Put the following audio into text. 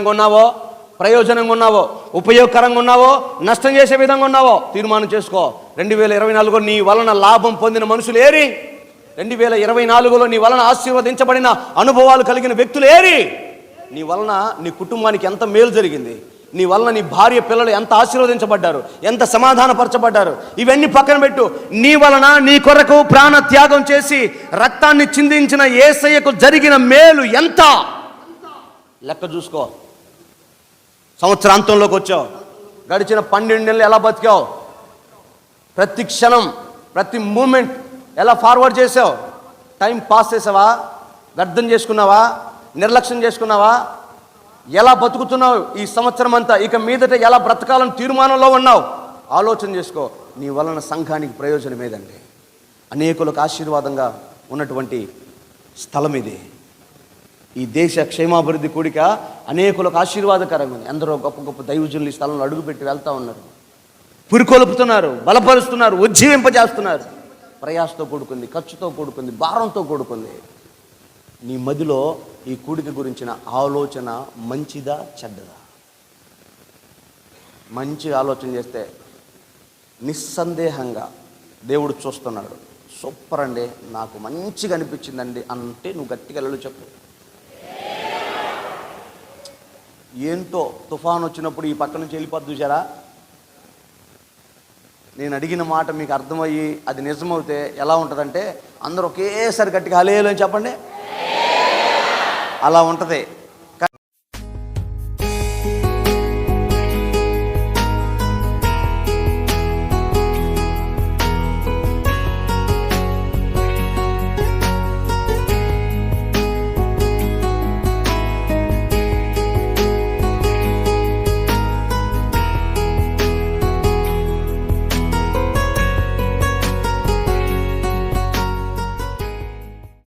ఉన్నావో ప్రయోజనంగా ఉన్నావో ఉపయోగకరంగా ఉన్నావో నష్టం చేసే విధంగా ఉన్నావో తీర్మానం చేసుకో. రెండు వేల ఇరవై నాలుగులో నీ వలన లాభం పొందిన మనుషులు ఏరి? రెండు వేల ఇరవై నాలుగులో నీ వలన ఆశీర్వదించబడిన అనుభవాలు కలిగిన వ్యక్తులు ఏరి? నీ వలన నీ కుటుంబానికి ఎంత మేలు జరిగింది? నీ వలన నీ భార్య పిల్లలు ఎంత ఆశీర్వదించబడ్డారు? ఎంత సమాధానపరచబడ్డారు? ఇవన్నీ పక్కన పెట్టు. నీ వలన నీ కొరకు ప్రాణ త్యాగం చేసి రక్తాన్ని చిందించిన ఏసయ్యకు జరిగిన మేలు ఎంత? లెక్క చూసుకో. సంవత్సరాంతంలోకి వచ్చావు. గడిచిన పన్నెండు నెలలు ఎలా బతికావు? ప్రతి క్షణం ప్రతి మూమెంట్ ఎలా ఫార్వర్డ్ చేసావు? టైం పాస్ చేసావా? వ్యర్థం చేసుకున్నావా? నిర్లక్ష్యం చేసుకున్నావా? ఎలా బతుకుతున్నావు ఈ సంవత్సరం అంతా ఇక మీదట ఎలా బ్రతకాలని తీర్మానంలో ఉన్నావు? ఆలోచన చేసుకో. నీ వలన సంఘానికి ప్రయోజనం ఏదండి అనేకులకు ఆశీర్వాదంగా ఉన్నటువంటి స్థలం ఇది ఈ దేశ క్షేమాభివృద్ధి కూడిక అనేకులకు ఆశీర్వాదకరంగా ఉంది. ఎందరో గొప్ప గొప్ప దైవజనులు ఈ స్థలంలో అడుగుపెట్టి వెళ్తా ఉన్నారు. పురికొల్పుతున్నారు బలపరుస్తున్నారు ఉజ్జీవింపజేస్తున్నారు. ప్రయాసతో కూడుకుంది ఖర్చుతో కూడుకుంది భారంతో కూడుకుంది. నీ మదిలో ఈ కూడిక గురించిన ఆలోచన మంచిదా చెడ్డదా? మంచి ఆలోచన చేస్తే నిస్సందేహంగా దేవుడు చూస్తున్నాడు. సూపర్ అండి నాకు మంచిగా అనిపించిందండి అంటే నువ్వు గట్టిగా వెళ్ళు చెప్పు. ఏంటో తుఫాన్ వచ్చినప్పుడు ఈ పక్క నుంచి వెళ్ళిపోద్దు చూసారా నేను అడిగిన మాట మీకు అర్థమయ్యి అది నిజమవుతే ఎలా ఉంటుందంటే అందరూ ఒకేసారి గట్టిగా హలేలు అని చెప్పండి. అలా ఉంటుంది.